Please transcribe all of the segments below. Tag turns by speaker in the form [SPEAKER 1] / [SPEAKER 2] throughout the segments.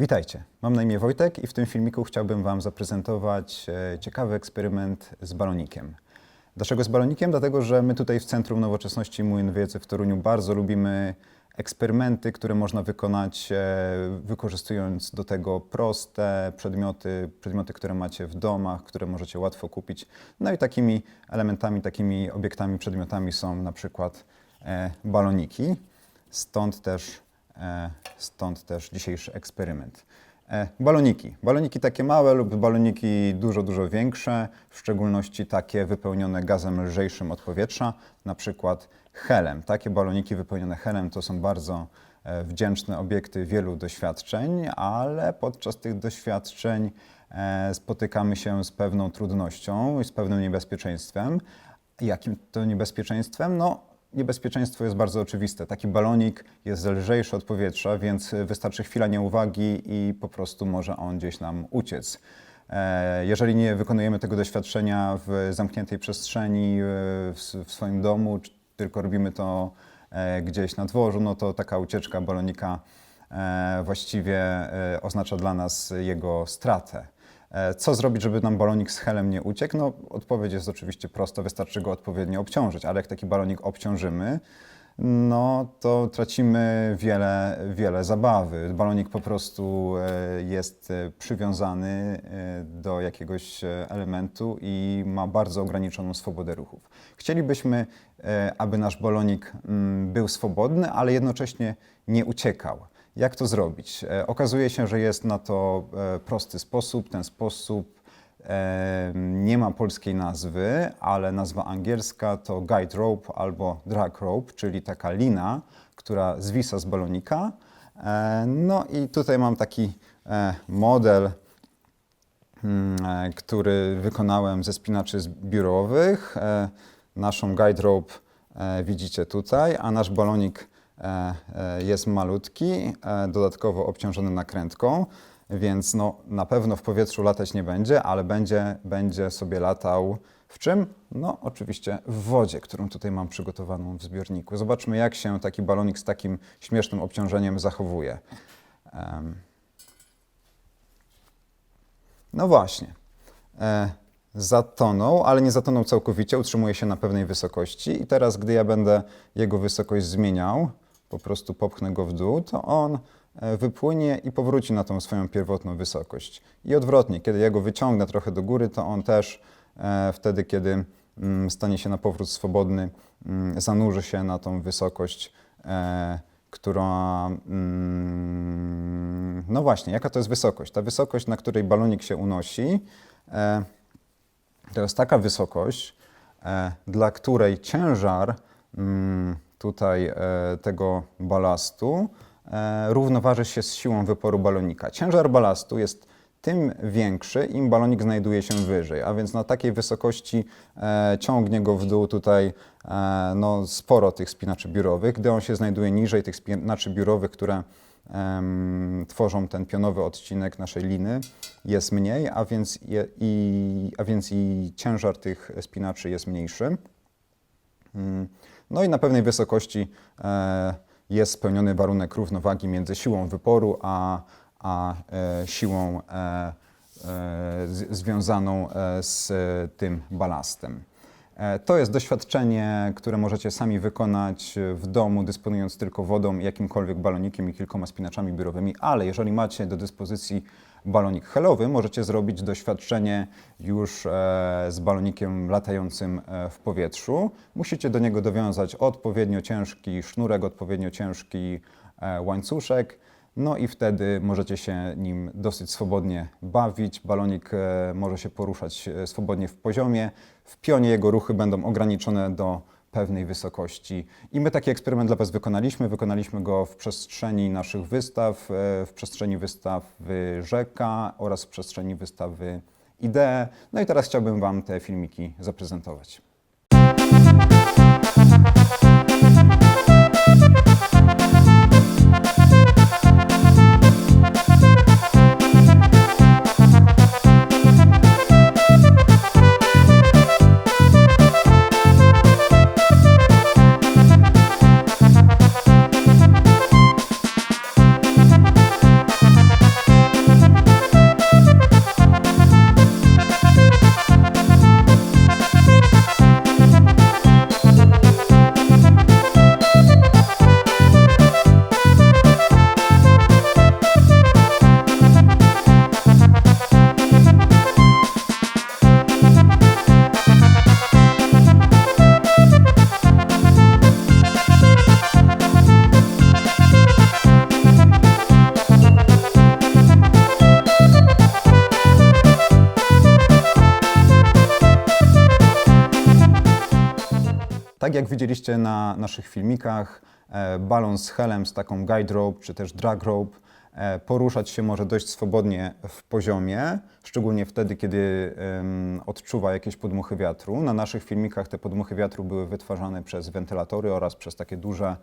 [SPEAKER 1] Witajcie, mam na imię Wojtek i w tym filmiku chciałbym Wam zaprezentować e, ciekawy eksperyment z balonikiem. Dlaczego z balonikiem? Dlatego, że my tutaj w Centrum Nowoczesności Młyn Wiedzy w Toruniu bardzo lubimy eksperymenty, które można wykonać e, wykorzystując do tego proste przedmioty, przedmioty, które macie w domach, które możecie łatwo kupić. No i takimi elementami, takimi obiektami, przedmiotami są na przykład e, baloniki. Stąd też Stąd też dzisiejszy eksperyment. E, Baloniki. Baloniki takie małe lub baloniki dużo, dużo większe, w szczególności takie wypełnione gazem lżejszym od powietrza, na przykład helem. Takie baloniki wypełnione helem to są bardzo e, wdzięczne obiekty wielu doświadczeń, ale podczas tych doświadczeń e, spotykamy się z pewną trudnością i z pewnym niebezpieczeństwem. Jakim to niebezpieczeństwem? No, Niebezpieczeństwo jest bardzo oczywiste. Taki balonik jest lżejszy od powietrza, więc wystarczy chwila nieuwagi i po prostu może on gdzieś nam uciec. E, jeżeli nie wykonujemy tego doświadczenia w zamkniętej przestrzeni, e, w swoim domu, tylko robimy to e, gdzieś na dworzu, no to taka ucieczka balonika właściwie oznacza dla nas jego stratę. E, co zrobić, żeby nam balonik z helem nie uciekł? No, odpowiedź jest oczywiście prosta, wystarczy go odpowiednio obciążyć, ale jak taki balonik obciążymy, no to tracimy wiele, wiele zabawy. Balonik po prostu e, jest e, przywiązany do jakiegoś elementu i ma bardzo ograniczoną swobodę ruchów. Chcielibyśmy, aby nasz balonik mm, był swobodny, ale jednocześnie nie uciekał. Jak to zrobić? E, okazuje się, że jest na to e, prosty sposób. Ten sposób e, nie ma polskiej nazwy, ale nazwa angielska to guide rope albo drag rope, czyli taka lina, która zwisa z balonika. No i tutaj mam taki model, mm, który wykonałem ze spinaczy biurowych. Naszą guide rope widzicie tutaj, a nasz balonik jest malutki, e, dodatkowo obciążony nakrętką, więc no, na pewno w powietrzu latać nie będzie, ale będzie, będzie sobie latał w czym? No oczywiście w wodzie, którą tutaj mam przygotowaną w zbiorniku. Zobaczmy jak się taki balonik z takim śmiesznym obciążeniem zachowuje. No właśnie. Zatonął, ale nie zatonął całkowicie, utrzymuje się na pewnej wysokości i teraz, gdy ja będę jego wysokość zmieniał, po prostu popchnę go w dół, to on e, wypłynie i powróci na tą swoją pierwotną wysokość. I odwrotnie, kiedy ja go wyciągnę trochę do góry, to on też e, wtedy, kiedy mm, stanie się na powrót swobodny, mm, zanurzy się na tą wysokość, e, która. Mm, no właśnie, jaka to jest wysokość? Ta wysokość, na której balonik się unosi, to jest taka wysokość, dla której ciężar tutaj e, tego balastu e, równoważy się z siłą wyporu balonika. Ciężar balastu jest tym większy, im balonik znajduje się wyżej, a więc na takiej wysokości e, ciągnie go w dół tutaj no, sporo tych spinaczy biurowych. Gdy on się znajduje niżej tych spinaczy biurowych, które tworzą ten pionowy odcinek naszej liny, jest mniej, a więc, je, i, a więc i ciężar tych spinaczy jest mniejszy. Hmm. No i na pewnej wysokości e, jest spełniony warunek równowagi między siłą wyporu a, a e, siłą e, związaną z tym balastem. To jest doświadczenie, które możecie sami wykonać w domu, dysponując tylko wodą, jakimkolwiek balonikiem i kilkoma spinaczami biurowymi, ale jeżeli macie do dyspozycji balonik helowy, możecie zrobić doświadczenie już e, z balonikiem latającym e, w powietrzu. Musicie do niego dowiązać odpowiednio ciężki sznurek, odpowiednio ciężki e, łańcuszek. No i wtedy możecie się nim dosyć swobodnie bawić. Balonik może się poruszać swobodnie w poziomie. W pionie jego ruchy będą ograniczone do pewnej wysokości. I my taki eksperyment dla Was wykonaliśmy. Wykonaliśmy go w przestrzeni naszych wystaw, e, w przestrzeni wystawy Rzeka oraz w przestrzeni wystawy Idee. No i teraz chciałbym Wam te filmiki zaprezentować. Tak jak widzieliście na naszych filmikach, e, balon z helem, z taką guide rope czy też drag rope e, poruszać się może dość swobodnie w poziomie, szczególnie wtedy, kiedy odczuwa jakieś podmuchy wiatru. Na naszych filmikach te podmuchy wiatru były wytwarzane przez wentylatory oraz przez takie duże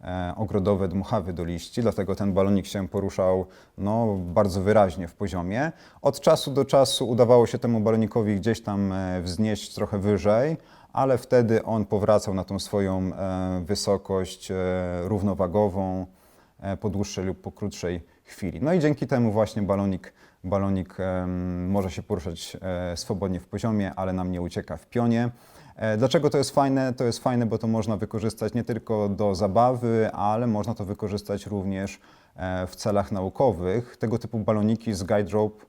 [SPEAKER 1] e, ogrodowe dmuchawy do liści, dlatego ten balonik się poruszał no, bardzo wyraźnie w poziomie. Od czasu do czasu udawało się temu balonikowi gdzieś tam wznieść trochę wyżej, ale wtedy on powracał na tą swoją e, wysokość e, równowagową e, po dłuższej lub po krótszej chwili. No i dzięki temu właśnie balonik, balonik może się poruszać swobodnie w poziomie, ale nam nie ucieka w pionie. Dlaczego to jest fajne? To jest fajne, bo to można wykorzystać nie tylko do zabawy, ale można to wykorzystać również w celach naukowych. Tego typu baloniki z guide rope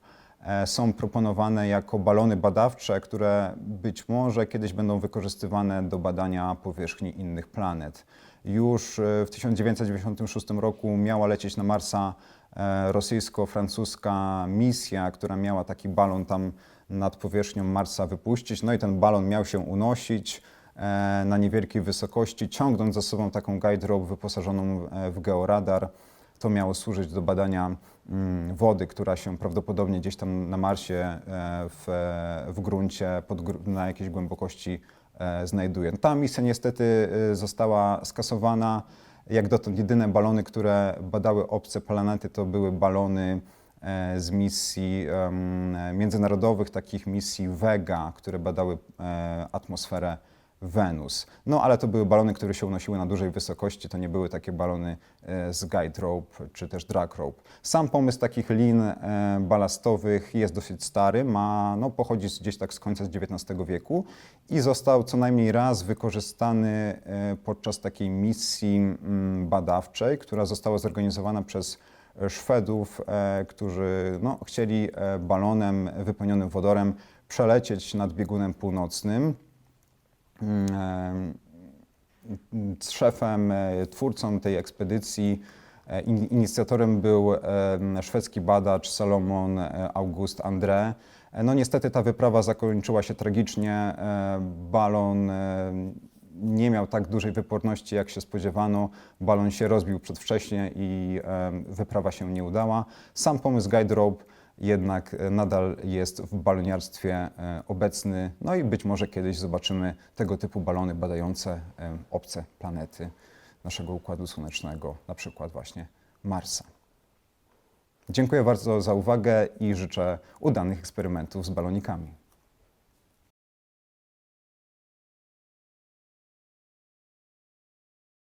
[SPEAKER 1] są proponowane jako balony badawcze, które być może kiedyś będą wykorzystywane do badania powierzchni innych planet. Już e, w 1996 roku miała lecieć na Marsa e, rosyjsko-francuska misja, która miała taki balon tam nad powierzchnią Marsa wypuścić. No i ten balon miał się unosić e, na niewielkiej wysokości, ciągnąc za sobą taką guide rope wyposażoną e, w georadar. To miało służyć do badania wody, która się prawdopodobnie gdzieś tam na Marsie e, w, w gruncie pod, na jakiejś głębokości e, znajduje. Ta misja niestety e, została skasowana. Jak dotąd jedyne balony, które badały obce planety, to były balony z misji międzynarodowych, takich misji Vega, które badały atmosferę Wenus. No ale to były balony, które się unosiły na dużej wysokości, to nie były takie balony e, z guide rope czy też drag rope. Sam pomysł takich lin e, balastowych jest dosyć stary, ma, no, pochodzi gdzieś tak z końca XIX wieku i został co najmniej raz wykorzystany e, podczas takiej misji mm, badawczej, która została zorganizowana przez Szwedów, którzy no, chcieli balonem wypełnionym wodorem przelecieć nad biegunem północnym. Szefem, e, twórcą tej ekspedycji, e, in- inicjatorem był szwedzki badacz Salomon e, August André. No niestety ta wyprawa zakończyła się tragicznie. Balon nie miał tak dużej wyporności, jak się spodziewano. Balon się rozbił przedwcześnie i wyprawa się nie udała. Sam pomysł Guide Rope jednak e, nadal jest w baloniarstwie e, obecny. No i być może kiedyś zobaczymy tego typu balony badające e, obce planety naszego Układu Słonecznego, na przykład właśnie Marsa. Dziękuję bardzo za uwagę i życzę udanych eksperymentów z balonikami.